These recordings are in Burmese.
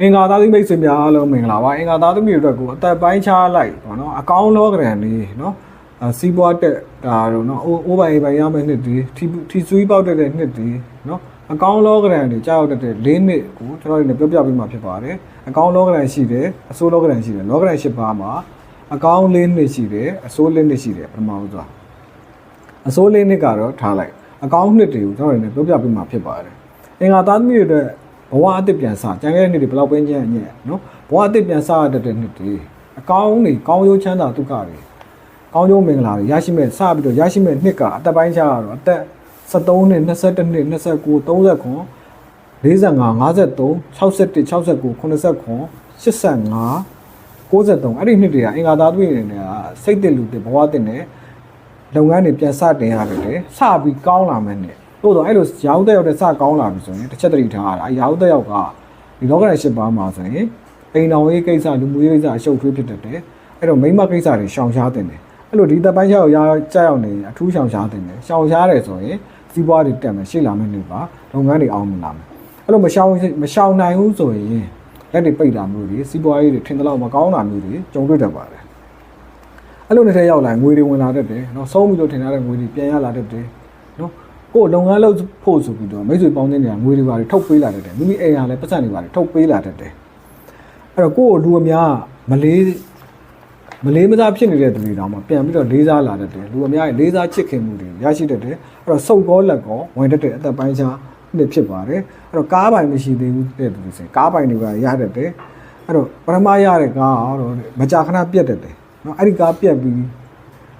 အင်္ဂါသားသမီးမိတ်ဆွေများအားလုံးမင်္ဂလာပါအင်္ဂါသားသမီးတွေအတွက်ကိုအသက်ပိုင်းခြားလိုက်ပေါ့နော်အကောင်းလောကရန်လေးနော်အစီးပွားတက်ဒါတော့နော်အိုးအိုးပိုင်ပိုင်ရမယ့်နှစ်ဒီထီထီဆွေးပေါက်တက်တဲ့နှစ်ဒီနော်အကောင်းလောကရန်တွေကြောက်တက်တဲ့၄နှစ်ကိုကျွန်တော်တို့လည်းပြောပြပေးမှာဖြစ်ပါတယ်အကောင်းလောကရန်ရှိတယ်အဆိုးလောကရန်ရှိတယ်လောကရန်၈ပါးမှာအကောင်း၄နှစ်ရှိတယ်အဆိုး၄နှစ်ရှိတယ်ပထမဦးစွာအဆိုး၄နှစ်ကတော့ထားလိုက်အကောင်းနှစ်တွေကိုကျွန်တော်တို့လည်းပြောပြပေးမှာဖြစ်ပါတယ်အင်္ဂါသားသမီးတွေအတွက် ဘဝအသစ်ပြန်စကြံခဲ့တဲ့နေ့တွေဘယ်လောက်ပဲညံ့ညံ့နော်ဘဝအသစ်ပြန်စရတဲ့နှစ်တွေအကောင်းနေကောင်းရိုးချမ်းသာဒုက္ခတွေကောင်းကျိုးမင်္ဂလာတွေရရှိမဲ့စပြီးတော့ရရှိမဲ့နှစ်ကအသက်ပိုင်းခြားရတော့အသက်73နှစ်21နှစ်29 39 45 53 61 69 89 85 95 96အဲ့ဒီနှစ်တွေကအင်္ဂါသားတွေနေနေတာစိတ်တည်လူတွေဘဝတည်နေလုပ်ငန်းတွေပြန်စတင်ရတယ်လေစပြီးကောင်းလာမယ်နဲ့ တို့တော့အဲ့လိုရောင်းတဲ့ရောက်တဲ့စကောင်းလာပြီဆိုရင်တစ်ချက်တတိထားရတာအရောင်းတဲ့ရောက်ကဒီလောကရန်ရှစ်ပါးမှာဆိုရင်အိမ်တော်ရေးကိစ္စလူမှုရေးကိစ္စအရှုပ်ထွေးဖြစ်တတ်တယ်အဲ့တော့မိမကိစ္စတွေရှောင်ရှားတင်တယ်အဲ့လိုဒီသက်ပိုင်းချောက်ရာကြောက်ရောက်နေအထူးရှောင်ရှားတင်တယ်ရှောင်ရှားတယ်ဆိုရင်စီးပွားတွေတက်မယ်ရှိလာမယ်နေပါလုပ်ငန်းတွေအောင်မလာမယ်အဲ့လိုမရှောင်မရှောင်နိုင်ဘူးဆိုရင်လက်တွေပိတ်တာမျိုးတွေစီးပွားရေးတွေထင်သလောက်မကောင်းတာမျိုးတွေကြုံတွေ့တတ်ပါတယ်အဲ့လိုနဲ့ထဲရောက်လာရင်ငွေတွေဝင်လာတတ်တယ်နော်ဆုံးပြီးတော့ထင်ထားတဲ့ငွေတွေပြန်ရလာတတ်တယ်နော် ကိုယ်လုပ်ငန်းလုပ်ဖို့ဆိုပြီးတော့မိတ်ဆွေပေါင်းတဲ့နေရာငွေတွေပါတွေထုတ်ပေးလာတတ်တယ်မိမိအိမ်ကလည်းပတ်စံတွေပါတွေထုတ်ပေးလာတတ်တယ်အဲ့တော့ကိုယ့်ကိုလူအများမလေးမလေးမစားဖြစ်နေတဲ့သူတွေတောင်မှပြန်ပြီးတော့လေးစားလာတတ်တယ်လူအများရဲ့လေးစားချစ်ခင်မှုတွေရရှိတတ်တယ်အဲ့တော့စုပ်ကောလက်ကောဝင်တတ်တဲ့အသက်ပိုင်းခြားနှစ်ဖြစ်ပါတယ်အဲ့တော့ကားပိုင်မရှိသေးဘူးတဲ့သူတွေဆိုရင်ကားပိုင်တွေပါရတတ်တယ်အဲ့တော့ပထမရတဲ့ကားကတော့မကြာခဏပြတ်တတ်တယ်နော်အဲ့ဒီကားပြတ်ပြီး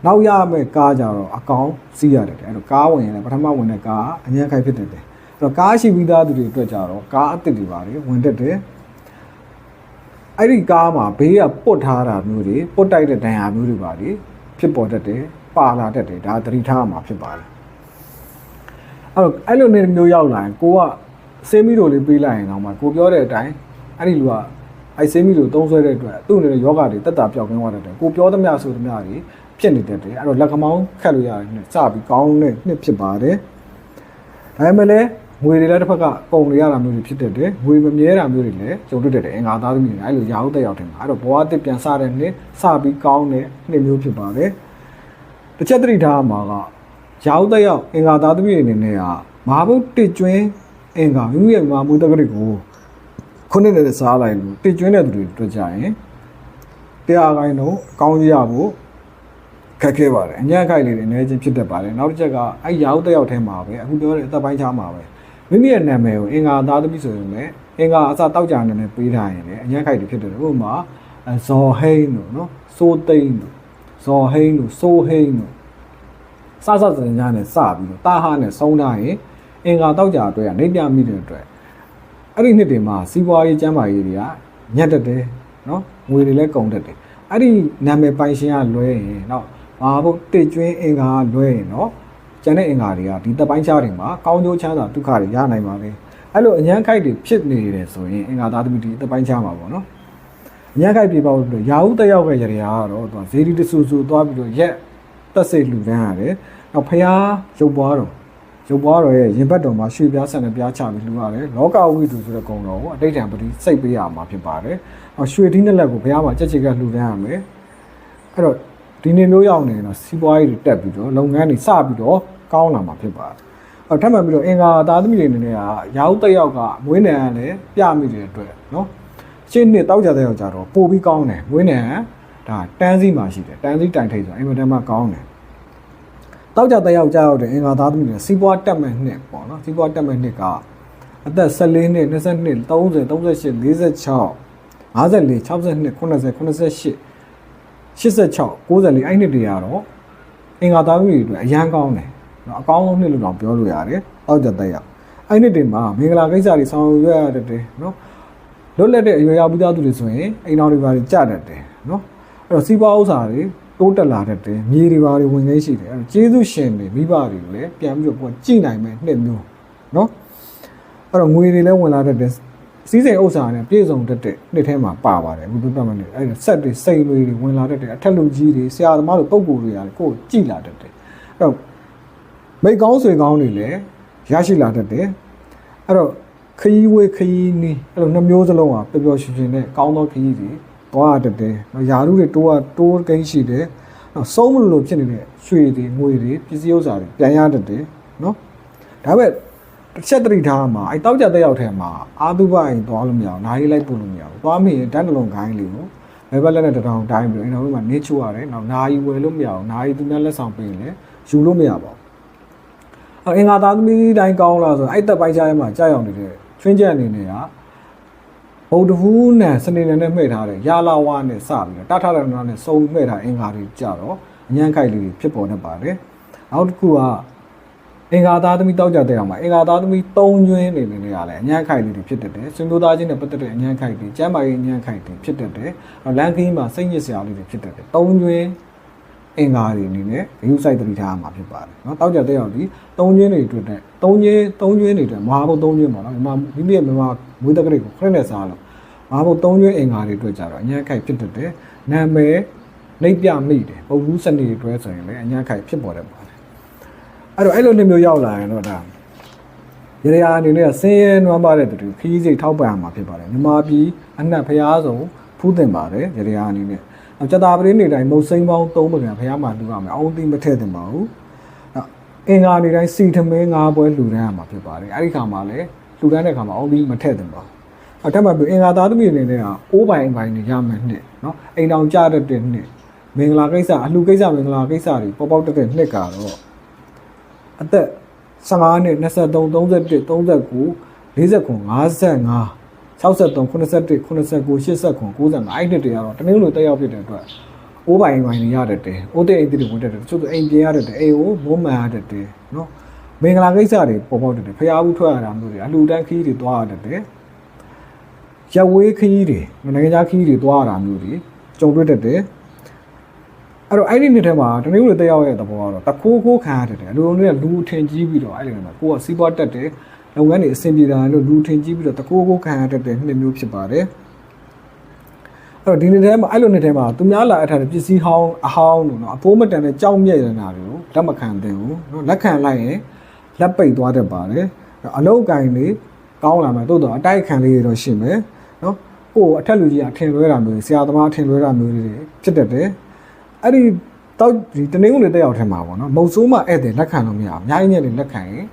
နောက်ရမယ့်ကားကြတော့အကောင်စီးရတယ်တဲ့အဲ့တော့ကားဝင်ရင်လည်းပထမဝင်တဲ့ကားအញ្ញံခိုက်ဖြစ်တတ်တယ်အဲ့တော့ကားရှိပြီးသားသူတွေအတွက်ကြတော့ကားအစ်စ်တွေပါတယ်ဝင်တတ်တယ်အဲ့ဒီကားမှာဘေးကပုတ်ထားတာမျိုးတွေပုတ်တိုက်တဲ့ဒဏ်ရာမျိုးတွေပါတယ်ဖြစ်ပေါ်တတ်တယ်ပါလာတတ်တယ်ဒါသတိထားမှာဖြစ်ပါတယ်အဲ့တော့အဲ့လိုနေမျိုးရောက်လာရင်ကိုကစေးမီတို့လေးပေးလိုက်ရင်တော့မှကိုပြောတဲ့အတိုင်းအဲ့ဒီလူကအဲ့စေးမီတို့သုံးဆွဲတဲ့အတွက်သူ့အနေနဲ့ယောဂတွေတက်တာပြောက်ကင်းသွားတတ်တယ်ကိုပြောသမျှဆိုသမျှတွေ ဖြစ်နေတတ်တယ်အဲ့တော့လက်ကမောင်းခတ်လို့ရတယ်နဲ့စပြီးကောင်းတဲ့နှစ်ဖြစ်ပါတယ်ဒါပေမဲ့လည်းငွေတွေလည်းတစ်ဖက်ကပုံတွေရတာမျိုးတွေဖြစ်တတ်တယ်ငွေမမြဲတာမျိုးတွေလည်းကြုံတွေ့တတ်တယ်အင်္ဂါသားသမီးတွေအဲ့လိုရာဟုတ်တဲ့ရောက်တယ်မှာအဲ့တော့ဘဝအသစ်ပြန်စတဲ့နှစ်စပြီးကောင်းတဲ့နှစ်မျိုးဖြစ်ပါတယ်တစ်ချက်သတိထားမှာကရာဟုတ်တဲ့ရောက်အင်္ဂါသားသမီးတွေအနေနဲ့ကမဟာဘုတ်တစ်ကျွင်းအင်္ဂါမိမိရဲ့မဟာမူတက္ကရာကိုခုနှစ်နဲ့စားလိုက်လို့တစ်ကျွင်းတဲ့သူတွေတွေ့ကြရင်တရားကိုင်းတော့အကောင်းကြီးရဖို့ ခက်ခဲပါတယ်အညံ့ခိုက်လေးတွေအနည်းချင်းဖြစ်တတ်ပါတယ်နောက်တစ်ချက်ကအဲ့ရာဟုတ်တဲ့ရောက်ထဲမှာပဲအခုပြောတဲ့အသက်ပိုင်းခြားမှာပဲမိမိရဲ့နာမည်ကိုအင်္ဂါသားသမီးဆိုရင်လည်းအင်္ဂါအစတောက်ကြနေနဲ့ပေးထားရင်လည်းအညံ့ခိုက်တွေဖြစ်တယ်ဥပမာဇော်ဟိန်းတို့နော်စိုးသိန်းတို့ဇော်ဟိန်းတို့စိုးဟိန်းတို့စစစင်ကြားနဲ့စပြီးတော့တာဟာနဲ့ဆုံးထားရင်အင်္ဂါတောက်ကြအတွက်ကနေပြမိတဲ့အတွက်အဲ့ဒီနှစ်တွေမှာစီးပွားရေးကျန်းမာရေးတွေကညက်တက်တယ်နော်ငွေတွေလည်းကုန်တတ်တယ်အဲ့ဒီနာမည်ပိုင်ရှင်ကလွဲရင်နော် ဘာဖို့တိတ်ကျွင်းအင်္ဂါလွဲရင်တော့ကျန်တဲ့အင်္ဂါတွေကဒီတပ်ပိုင်းခြားတွေမှာကောင်းကျိုးချမ်းသာဒုက္ခတွေရနိုင်ပါလေအဲ့လိုအញ្ញံခိုက်တွေဖြစ်နေတယ်ဆိုရင်အင်္ဂါသားသမီးဒီတပ်ပိုင်းခြားမှာပေါ့နော်အញ្ញံခိုက်ပြေပေါက်လို့ရာဟုတက်ရောက်ခဲ့ကြတဲ့ဟာကတော့သူဇေဒီတဆူဆူသွားပြီးတော့ရက်တက်စိတ်လူတန်းရတယ်နောက်ဖျားရုပ်ပွားတော့ရုပ်ပွားတော်ရဲ့ရင်ဘတ်တော်မှာရွှေပြားဆန်နဲ့ပြားချပြီးလှူရတယ်လောကဝိတုဆိုတဲ့ဂုံတော်ကိုအတိတ်တံပတိစိတ်ပေးရမှာဖြစ်ပါတယ်ရွှေထီးနဲ့လက်ကိုဘုရားမှာကြက်ချေကလှူတန်းရမယ်အဲ့တော့ ဒီနေ့မျိုးရောက်နေရင်တော့စီးပွားရေးတွေတက်ပြီးတော့လုပ်ငန်းတွေစပြီးတော့ကောင်းလာမှာဖြစ်ပါတယ်။အဲထပ်မှန်ပြီးတော့အင်္ဂါသားသမီးတွေအနေနဲ့ကရာဟုတက်ယောက်ကမွေးနယ်ကလည်းပြမိတဲ့အတွက်နော်။ရှင်းနှစ်တောက်ကြတဲ့ယောက်ကြတော့ပို့ပြီးကောင်းတယ်မွေးနယ်ကဒါတန်းစီမှာရှိတယ်တန်းစီတိုင်ထိပ်ဆိုအင်မတန်မှကောင်းတယ်။တောက်ကြတဲ့ယောက်ကြရောက်တဲ့အင်္ဂါသားသမီးတွေစီးပွားတက်မဲ့နှစ်ပေါ့နော်စီးပွားတက်မဲ့နှစ်ကအသက်14နှစ်22 30 38 46 54 62 90 88 86 94အဲ့နှစ်တည်းကတော့အင်္ဂါသားတွေအတွက်အရန်ကောင်းတယ်နော်အကောင်းဆုံးနှစ်လို့တော့ပြောလို့ရတယ်အောက်ကြတက်ရအဲ့နှစ်တည်းမှာမင်္ဂလာကိစ္စတွေဆောင်ရွက်ရတဲ့တယ်နော်လွတ်လပ်တဲ့အရွယ်ရောက်ပြီးသားသူတွေဆိုရင်အိမ်တော်တွေပါကြတတ်တယ်နော်အဲ့တော့စီးပွားဥစ္စာတွေတိုးတက်လာတတ်တယ်မြေတွေပါတွေဝင်နေရှိတယ်အဲ့တော့ကျေးဇူးရှင်တွေမိဘတွေကိုလည်းပြန်ပြီးတော့ကြည့်နိုင်မယ်နှစ်မျိုးနော်အဲ့တော့ငွေတွေလည်းဝင်လာတတ်တယ် စီးစိမ်ဥစ္စာနဲ့ပြည့်စုံတတ်တဲ့နှစ်ထဲမှာပါပါတယ်အခုပြပြမယ်အဲ့ဒါဆက်တွေစိတ်တွေဝင်လာတတ်တယ်အထက်လူကြီးတွေဆရာသမားတွေပုံကိုယ်တွေကလည်းကိုယ်ကြည်လာတတ်တယ်အဲ့တော့မိတ်ကောင်းဆွေကောင်းတွေလည်းရရှိလာတတ်တယ်အဲ့တော့ခခရီးဝေးခရီးနီးအဲ့လိုနှမျိုးစလုံးอ่ะပျော်ပျော်ရွှင်ရွှင်နဲ့ကောင်းသောခရီးတွေသွားရတတ်တယ်နော်ယာရုတွေတိုးရတိုးကိန်းရှိတယ်နော်ဆုံးမလို့ဖြစ်နေတဲ့ရွှေတွေငွေတွေပစ္စည်းဥစ္စာတွေပြန်ရတတ်တယ်နော်ဒါပေမဲ့ တစ်ချက်တတိထားမှာအဲ့တောက်ကြတဲ့ရောက်ထဲမှာအာသုဘအိမ်သွားလို့မရအောင်နားရီလိုက်ပို့လို့မရဘူးသွားမိရင်တန်းတလုံးခိုင်းလေးကိုဘယ်ဘက်လက်နဲ့တထောင်တိုင်းပြီးတော့အဲ့တော့မှာနေချိုးရတယ်နောက်နားရီဝယ်လို့မရအောင်နားရီသူများလက်ဆောင်ပေးရင်လည်းယူလို့မရပါဘူးအင်္ဂါသားသမီးတိုင်းကောင်းလားဆိုတော့အဲ့တက်ပိုင်းခြားထဲမှာကြာရောက်နေတဲ့ချွင်းချက်အနေနဲ့ကဗုဒ္ဓဟူးနဲ့စနေနေ့နဲ့မှဲ့ထားတယ်ရာလာဝါနဲ့စပြီးတော့တထရဏနဲ့စုံမှဲ့ထားအင်္ဂါတွေကြတော့အញ្ញံခိုက်လေးတွေဖြစ်ပေါ်နေပါတယ်နောက်တစ်ခုက အင်္ဂါသားသမီးတောက်ကြတဲ့အောင်မှာအင်္ဂါသားသမီး၃ညွှင်းနေနေရလဲအညံ့ခိုက်လေးတွေဖြစ်တတ်တယ်ဆွေမျိုးသားချင်းနဲ့ပတ်သက်တဲ့အညံ့ခိုက်တွေကျမ်းမာရေးအညံ့ခိုက်တွေဖြစ်တတ်တယ်လမ်းကင်းမှာစိတ်ညစ်စရာလေးတွေဖြစ်တတ်တယ်၃ညွှင်းအင်္ဂါတွေအနေနဲ့ဂယုစိုက်တတိထားမှာဖြစ်ပါတယ်เนาะတောက်ကြတဲ့အောင်ဒီ၃ညွှင်းတွေအတွက်နဲ့၃ညွှင်း၃ညွှင်းတွေအတွက်မဟာဘုတ်၃ညွှင်းပေါ့နော်မြန်မာမိမိရဲ့မြန်မာမွေးတက်ကလေးကိုခရစ်နဲ့စားလို့မဟာဘုတ်၃ညွှင်းအင်္ဂါတွေအတွက်ကြတော့အညံ့ခိုက်ဖြစ်တတ်တယ်နာမည်လိပ်ပြမိတယ်ပုံဘူးစနေအတွက်ဆိုရင်လည်းအညံ့ခိုက်ဖြစ်ပေါ်တယ်ပေါ့ အဲ့တော့အဲ့လိုနှစ်မျိုးရောက်လာရင်တော့ဒါရရအနေနဲ့ဆင်းရဲနွမ်းပါတဲ့တူခီးစိတ်ထောက်ပံ့မှာဖြစ်ပါတယ်မြန်မာပြည်အနှံ့ဖျားဆုံးဖူးတင်ပါတယ်ရရအနေနဲ့နောက်ကြတာပရင်းနေတိုင်းမုတ်စိမ့်ပေါင်း၃ပကံဖះမှာလူရမယ်အောင်သိမထည့်တင်ပါဘူးနောက်အင်္ဂါနေတိုင်းစီထမင်း၅ပွဲလူတန်းရမှာဖြစ်ပါတယ်အဲ့ဒီခါမှာလည်းလူတန်းတဲ့ခါမှာအောင်သိမထည့်တင်ပါဘူးအထက်မှာပြအင်္ဂါသားသမီးအနေနဲ့ကအိုးပိုင်ပိုင်နေရမယ်နှစ်နော်အိမ်တောင်ကြတတ်တဲ့နှစ်မင်္ဂလာကိစ္စအလှကိစ္စမင်္ဂလာကိစ္စတွေပေါ်ပေါက်တတ်တဲ့နှစ်ကတော့ အသက်15နှစ်23 31 39 49 55 63 81 89 89 89အဲ့နှစ်တွေကတော့တနင်္ဂနွေတက်ရောက်ဖြစ်တဲ့အတွက်အိုးပိုင်ပိုင်နေရတတ်တယ်အိုးတဲ့အိမ်တွေဝင်တတ်တယ်တချို့ဆိုအိမ်ပြင်ရတတ်တယ်အိမ်ကိုမုန်းမှန်ရတတ်တယ်နော်မင်္ဂလာကိစ္စတွေပေါ်ပေါက်တတ်တယ်ဖျားဘူးထွက်ရတာမျိုးတွေအလှူဒန်းခီးတွေသွားရတတ်တယ်ရက်ဝေးခီးတွေနိုင်ငံခြားခီးတွေသွားရတာမျိုးတွေကြုံတွေ့တတ်တယ် အဲ့တော့အဲ့ဒီနှစ်ထဲမှာတနင်္ဂနွေတက်ရောက်ရဲ့သဘောကတော့တခိုးခိုးခံရတတ်တယ်အလိုလိုနဲ့လူထင်ကြီးပြီးတော့အဲ့ဒီမှာကိုကစီးပွားတက်တယ်လုပ်ငန်းတွေအဆင်ပြေတာလို့လူထင်ကြီးပြီးတော့တကိုးကိုခံရတတ်တဲ့နှစ်မျိုးဖြစ်ပါတယ်အဲ့တော့ဒီနေ့ထဲမှာအဲ့လိုနေ့ထဲမှာသူများလာအထားတဲ့ပစ္စည်းဟောင်းအဟောင်းလို့နော်အဖိုးမတန်တဲ့ကြောက်မြက်ရတာတွေကိုလက်မခံသင့်ဘူးနော်လက်ခံလိုက်ရင်လက်ပိတ်သွားတတ်ပါတယ်အလုတ်ကင်လေးကောင်းလာမယ်တိုးတော့အတိုက်ခံလေးတွေတော့ရှိမယ်နော်ကိုယ်အထက်လူကြီးအထင်လွဲတာမျိုးဆရာသမားအထင်လွဲတာမျိုးတွေဖြစ်တတ်တယ် အဲ့ဒီတောက်ဒီတနင်္ဂနွေတက်ရောက်ထဲမှာပေါ့နော်မုတ်ဆိုးမှဧည့်သည်လက်ခံလို့မရအောင်အများကြီးနဲ့လက်ခံရင်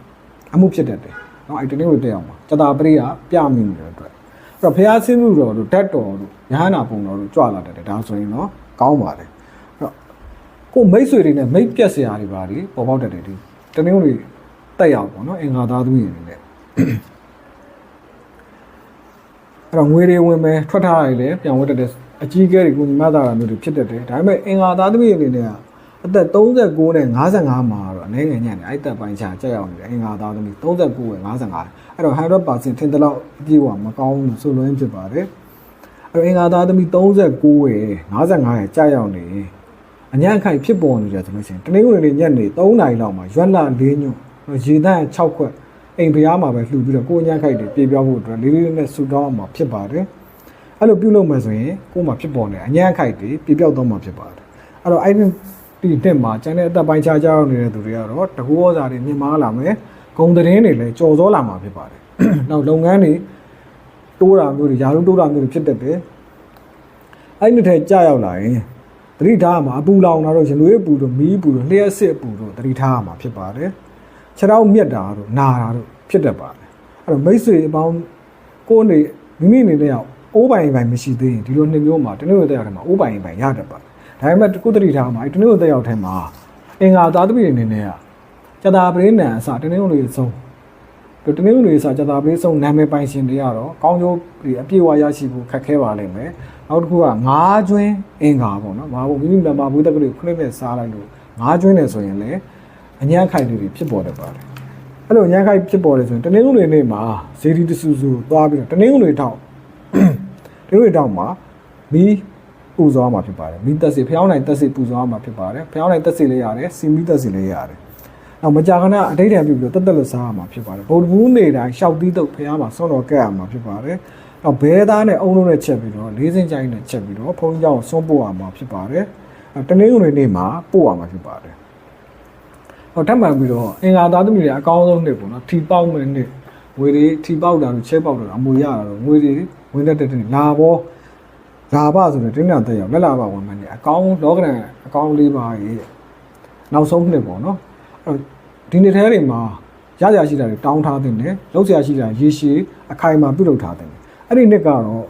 အမှုဖြစ်တတ်တယ်နော်အဲ့တနင်္ဂနွေတက်ရောက်မှာစတာပရိကပြမိနေတဲ့အတွက်အဲ့တော့ဘုရားဆင်းမှုတော်တို့ဓာတ်တော်တို့ရဟန္တာပုံတော်တို့ကြွလာတတ်တယ်ဒါဆိုရင်တော့ကောင်းပါတယ်အဲ့တော့ကိုမိတ်ဆွေတွေနဲ့မိတ်ပြက်စရာတွေပါလေပေါ်ပေါက်တတ်တယ်ဒီတနင်္ဂနွေတက်ရောက်ပေါ့နော်အင်္ဂါသားသမီးတွေနဲ့အဲ့တော့ငွေတွေဝင်မယ်ထွက်ထားရတယ်ပြန်ဝတ်တတ်တဲ့ အကြီးအကဲတွေကိုညီမသားတာမျိုးတွေဖြစ်တတ်တယ်ဒါပေမဲ့အင်္ဂါသားသမီးတွေအနေနဲ့ကအသက်39နဲ့55မှာတော့အနေငယ်ညံ့တယ်အဲ့တက်ပိုင်းချာကြောက်ရောက်နေတယ်အင်္ဂါသားသမီး39နဲ့55အဲ့တော့100%ထင်တယ်လို့အပြည့်အဝမကောင်းဘူးဆိုလို့ရင်းဖြစ်ပါတယ်အဲ့တော့အင်္ဂါသားသမီး39ရဲ့55ရဲ့ကြောက်ရောက်နေအညံ့ခိုင်ဖြစ်ပေါ်နေတယ်ဆိုလို့ရှိရင်တနင်္ဂနွေနေ့ညနေ3နာရီလောက်မှာရွက်လာ၄ညွန့်ရေတန်း6ခွက်အိမ်ဖျားမှာပဲလှူပြီးတော့ကိုအညံ့ခိုင်တွေပြေပြောင်းဖို့အတွက်လေးလေးနဲ့ဆူတောင်းအောင်မှာဖြစ်ပါတယ် အဲ့လိုပြုလုပ်မှဆိုရင်ကိုယ်မှာဖြစ်ပေါ်နေအညံ့ခိုင်တွေပြေပြောင်းတော့မှာဖြစ်ပါတယ်အဲ့တော့အဲ့ဒီဒီနှစ်မှာကျန်တဲ့အသက်ပိုင်းခြားကြောက်နေတဲ့သူတွေကတော့တကူဩဇာတွေမြင်မာလာမယ်ဂုံသတင်းတွေလည်းကြော်စောလာမှာဖြစ်ပါတယ်နောက်လုပ်ငန်းတွေတိုးတာမျိုးတွေယာရုတိုးတာမျိုးတွေဖြစ်တတ်တယ်အဲ့ဒီနှစ်ထဲကြာရောက်လာရင်သတိထားမှာအပူလောင်တာတော့ရလွေးပူတို့မီးပူတို့လျှက်စစ်ပူတို့သတိထားမှာဖြစ်ပါတယ်ခြေထောက်မြက်တာတို့နာတာတို့ဖြစ်တတ်ပါတယ်အဲ့တော့မိတ်ဆွေအပေါင်းကိုယ်နေမိမိအနေနဲ့ အိုးပိုင်ပိုင်မရှိသေးရင်ဒီလိုနှစ်မျိုးမှာတနည်းသက်ရောက်ထဲမှာအိုးပိုင်ပိုင်ရတတ်ပါတယ်ဒါပေမဲ့ကုသတိထားမှာတနည်းသက်ရောက်ထဲမှာအင်္ဂါသာသမီတွေအနေနဲ့ကကြတာပရိနံအစတနည်းတွေဆုံးတို့တနည်းတွေအစကြတာပရိဆုံးနာမည်ပိုင်ရှင်တွေကတော့ကောင်းကျိုးဒီအပြည့်အဝရရှိဖို့ခက်ခဲပါလိမ့်မယ်နောက်တစ်ခုကငါးကျွင်းအင်္ဂါပေါ့နော်ဘာလို့မိမိမြန်မာဘုဒ္ဓကလေးခုနှစ်နဲ့စားလိုက်လို့ငါးကျွင်းတယ်ဆိုရင်လည်းအညံ့ခိုက်တွေဖြစ်ပေါ်တတ်ပါတယ်အဲ့လိုညံ့ခိုက်ဖြစ်ပေါ်တယ်ဆိုရင်တနင်္ဂနွေနေ့မှာဇေဒီတဆူဆူသွားပြီးတော့တနင်္ဂနွေထောက် တနေ့ရက်တောက်မှာမီးပူဇော်မှာဖြစ်ပါတယ်မီးတက်စီဖျောင်းနိုင်တက်စီပူဇော်မှာဖြစ်ပါတယ်ဖျောင်းနိုင်တက်စီလေးရတယ်စီမီတက်စီလေးရတယ်နောက်မကြာခဏအတိတ်တံပြုပြီးတော့တက်တက်လို့စားရမှာဖြစ်ပါတယ်ဗုဒ္ဓဘူးနေတိုင်းရှောက်သီးတုပ်ဖျားမှာဆွမ်းတော်ကက်ရမှာဖြစ်ပါတယ်နောက်ဘဲသားနဲ့အုံလုံးနဲ့ချက်ပြီးတော့လေးစင်းကြိုင်းနဲ့ချက်ပြီးတော့ဖုံးကြောင်ဆွမ်းပို့ရမှာဖြစ်ပါတယ်တနေ့ကုန်နေ့မှာပို့ရမှာဖြစ်ပါတယ်ဟောထပ်မှန်ပြီးတော့အင်္ဂါသားသမီးတွေအကောင်းဆုံးနှစ်ပေါ့နော်ထီပေါက်မဲ့နှစ်ငွေတွေထီပေါက်တာတို့ချဲပေါက်တာတို့အမွေရတာတို့ငွေတွေ ဝင်တဲ့တဲ့လာဘောလာဘဆိုတဲ့တင်းနာတက်ရောက်လက်လာဘဝင်မှန်းနေအကောင်းလောကရန်အကောင်းလေးပါရေးနောက်ဆုံးနှစ်ပေါ့နော်အဲ့တော့ဒီနှစ်ထဲတွေမှာရရရှိတာတွေတောင်းထားတဲ့နဲ့လောက်ဆရာရှိတာရေရှည်အခိုင်အမာပြုလုပ်ထားတဲ့အဲ့ဒီနှစ်ကတော့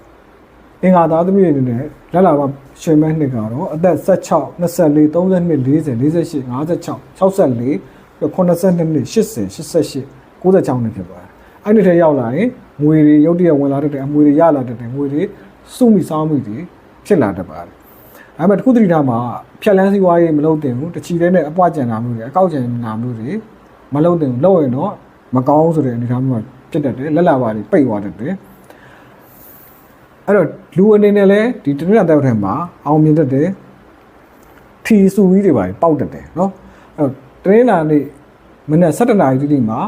အင်္ဂါသားသမီးတွေနဲ့လက်လာဘရှင်မဲနှစ်ကတော့အသက်16 24 32 40 48 56 64 82နှစ်80 88 96နှစ်ဖြစ်သွားတယ်။အဲ့ဒီထဲရောက်လာရင် ငွေတွေရုတ်တရက်ဝင်လာတဲ့အမွေတွေရလာတဲ့ငွေတွေစုမိစားမိတွေဖြစ်လာတတ်ပါတယ်။ဒါပေမဲ့တစ်ခုတည်းထားမှာဖြက်လန်းစည်းဝါးရေးမလုပ်တင်ဘူးတချီတဲ့နဲ့အပွားကြံတာမျိုးတွေအကောက်ကြံတာမျိုးတွေမလုပ်တင်ဘူးလုပ်ရင်တော့မကောင်းဆိုတဲ့အနေအထားမျိုးဖြစ်တတ်တယ်လက်လာပါတွေပိတ်သွားတတ်တယ်။အဲ့တော့လူအနေနဲ့လည်းဒီတနင်္လာတောက်ထဲမှာအောင်မြင်တတ်တယ်ထီစုကြီးတွေပါပေါက်တတ်တယ်နော်အဲ့တော့တနင်္လာနေ့မနေ့7နာရီတိတိမှာ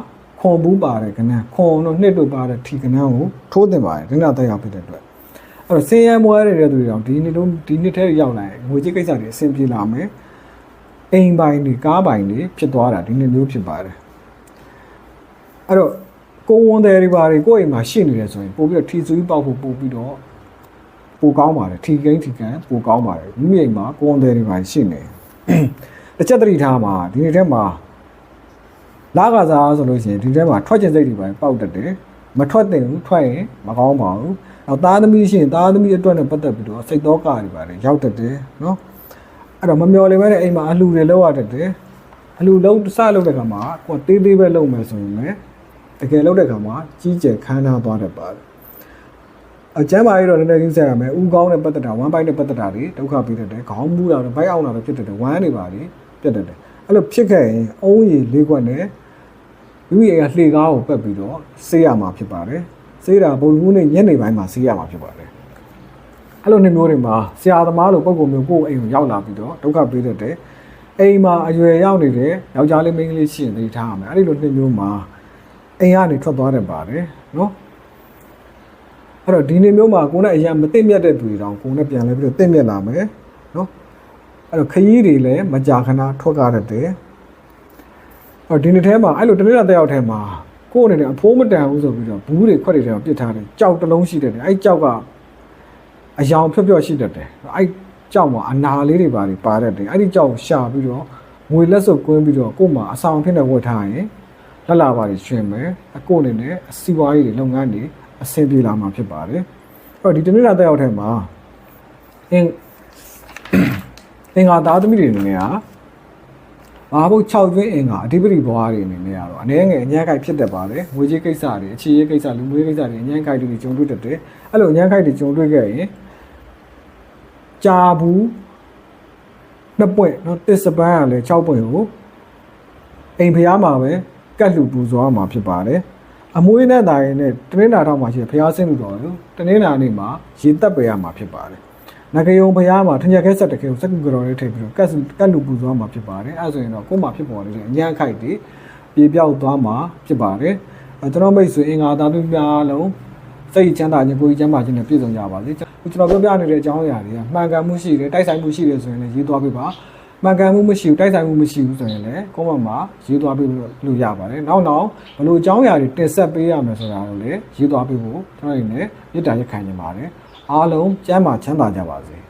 ခွန်ဘူးပါတယ်ကနန်းခွန်တို့နှစ်တို့ပါတဲ့ထီကနန်းကိုထိုးတင်ပါတယ်တနင်္လာတောက်ရောက်ဖြစ်တဲ့အတွက်အဲ့တော့စင်ရမွဲရတဲ့သူတွေတော့ဒီနေ့လုံးဒီနေ့ထဲရောက်လာရင်ငွေကြေးကိစ္စတွေအဆင်ပြေလာမယ်အိမ်ပိုင်းတွေကားပိုင်းတွေဖြစ်သွားတာဒီနေ့မျိုးဖြစ်ပါတယ်အဲ့တော့ကိုယ်ဝန်တယ်တွေပါတွေကိုယ့်အိမ်မှာရှိနေတယ်ဆိုရင်ပို့ပြီးတော့ထီစုကြီးပေါက်ဖို့ပို့ပြီးတော့ပိုကောင်းပါတယ်ထီကိန်းထီကန်ပိုကောင်းပါတယ်မိမိအိမ်မှာကိုယ်ဝန်တယ်တွေပါရှိနေတစ်ချက်တတိထားမှာဒီနေ့ထဲမှာ လာကစားဆိုလို့ရှိရင်ဒီထဲမှာထွက်ကျင်စိတ်တွေပါပေါက်တတ်တယ်မထွက်တင်ဘူးထွက်ရင်မကောင်းပါဘူးနောက်သားသမီးရှိရင်သားသမီးအတွက်နဲ့ပတ်သက်ပြီးတော့စိတ်တော့ကတွေပါတယ်ရောက်တတ်တယ်နော်အဲ့တော့မမျော်လင့်မဲတဲ့အိမ်မှာအလှူတွေလောက်ရတတ်တယ်အလှူလုံးစလုပ်တဲ့ခါမှာကိုယ်တေးသေးပဲလုပ်မယ်ဆိုရင်လည်းတကယ်လုပ်တဲ့ခါမှာကြီးကျယ်ခမ်းနားသွားတတ်ပါတယ်အကျမ်းပါရတော့နည်းနည်းကြီးဆက်ရမယ်ဥကောင်းနဲ့ပတ်သက်တာဝမ်းပိုင်းနဲ့ပတ်သက်တာတွေဒုက္ခပေးတတ်တယ်ခေါင်းမူတာတော့ဘိုက်အောင်တာတော့ဖြစ်တတ်တယ်ဝမ်းနေပါလေပြတ်တတ်တယ် အဲ့လိုဖြစ်ခဲ့ရင်အုံးရည်လေးခွက်နဲ့မိမိရဲ့လှေကားကိုပက်ပြီးတော့ဆေးရမှာဖြစ်ပါတယ်ဆေးတာဘုံလူနဲ့ညနေပိုင်းမှာဆေးရမှာဖြစ်ပါတယ်အဲ့လိုနှစ်မျိုးတွေမှာဆရာသမားလိုပုံပုံမျိုးကိုယ့်အိမ်ကိုရောက်လာပြီးတော့ဒုက္ခပေးတတ်တယ်အိမ်မှာအရွယ်ရောက်နေတဲ့ယောက်ျားလေးမိန်းကလေးရှိရင်သိထားရမယ်အဲ့ဒီလိုနှစ်မျိုးမှာအိမ်ကနေထွက်သွားတယ်ပါတယ်နော်အဲ့တော့ဒီနေ့မျိုးမှာကိုယ်နဲ့အရင်မသိမြတ်တဲ့သူတွေတောင်ကိုယ်နဲ့ပြန်လဲပြီးတော့သိမြတ်လာမယ်နော် အဲ့တော့ခရီးတွေလည်းမကြာခဏထွက်ကားတတ်တယ်အဲ့တော့ဒီနေ့ထဲမှာအဲ့လိုတနေ့ရက်တစ်ယောက်ထဲမှာကိုယ်အနေနဲ့အဖိုးမတန်ဘူးဆိုပြီးတော့ဘူးတွေခွက်တွေထဲမှာပစ်ထားတယ်ကြောက်တစ်လုံးရှိတယ်အဲ့ကြောက်ကအယောင်ဖြော့ဖြော့ရှိတတ်တယ်အဲ့ကြောက်မှာအနာလေးတွေပါတွေပါတတ်တယ်အဲ့ဒီကြောက်ရှာပြီးတော့ငွေလက်စုပ်ကွင်းပြီးတော့ကိုယ်မှာအဆောင်ဖြစ်နေဝတ်ထားရင်လက်လာပါတွေရှင်မယ်အကိုအနေနဲ့အစီအပွားရေးတွေလုပ်ငန်းတွေအဆင်ပြေလာမှာဖြစ်ပါတယ်အဲ့တော့ဒီတနေ့ရက်တစ်ယောက်ထဲမှာအင်း သင်္ဃာသားသမီးတွေအနေနဲ့ကမဟာဘုတ်6ကျွင်းအင်္ဂါအဓိပတိဘွားတွေအနေနဲ့ကတော့အနည်းငယ်အညံ့ခိုက်ဖြစ်တတ်ပါတယ်ငွေကြေးကိစ္စတွေအခြေရေးကိစ္စလူမျိုးရေးကိစ္စတွေအညံ့ခိုက်တွေကြုံတွေ့တတ်တယ်အဲ့လိုအညံ့ခိုက်တွေကြုံတွေ့ခဲ့ရင်ကြာဘူးနှစ်ပွင့်နော်တစ်စပန်းကလည်း6ပွင့်ကိုအိမ်ဖျားမှာပဲကတ်လူပူဇော်မှာဖြစ်ပါတယ်အမွေးနဲ့တာရင်နဲ့တင်းနာတော့မှာရှိတယ်ဖျားဆင်းလို့တော့တင်းနာနေမှာရေတက်ပေးရမှာဖြစ်ပါတယ် နဂယုံဖျားမှာထင်ရခဲဆက်တခဲကိုစက္ကူကတော်လေးထည့်ပြီးတော့ကတ်ကတ်လူပူဇော်ရမှာဖြစ်ပါတယ်အဲဆိုရင်တော့ကိုယ်မှာဖြစ်ပေါ်နေတဲ့အញ្ញမ်းခိုက်တွေပြေပြောက်သွားမှာဖြစ်ပါတယ်အဲကျွန်တော်မိတ်ဆွေအင်္ဂါသားသူများလုံးစိတ်ချမ်းသာခြင်းကိုယ်ကြီးချမ်းသာခြင်းနဲ့ပြည့်စုံကြပါစေကျွန်တော်ပြောပြနေတဲ့အကြောင်းအရာတွေကမှန်ကန်မှုရှိတယ်တိုက်ဆိုင်မှုရှိတယ်ဆိုရင်လည်းရေးသွားပေးပါမှန်ကန်မှုမရှိဘူးတိုက်ဆိုင်မှုမရှိဘူးဆိုရင်လည်းကောမန့်မှာရေးသွားပေးလို့ရပါတယ်နောက်နောက်ဘယ်လိုအကြောင်းအရာတွေတင်ဆက်ပေးရမယ်ဆိုတာကိုလည်းရေးသွားပေးဖို့ကျွန်တော်အနေနဲ့မေတ္တာရက်ခံနေပါတယ် အားလုံးကျမ်းမာချမ်းသာကြပါစေ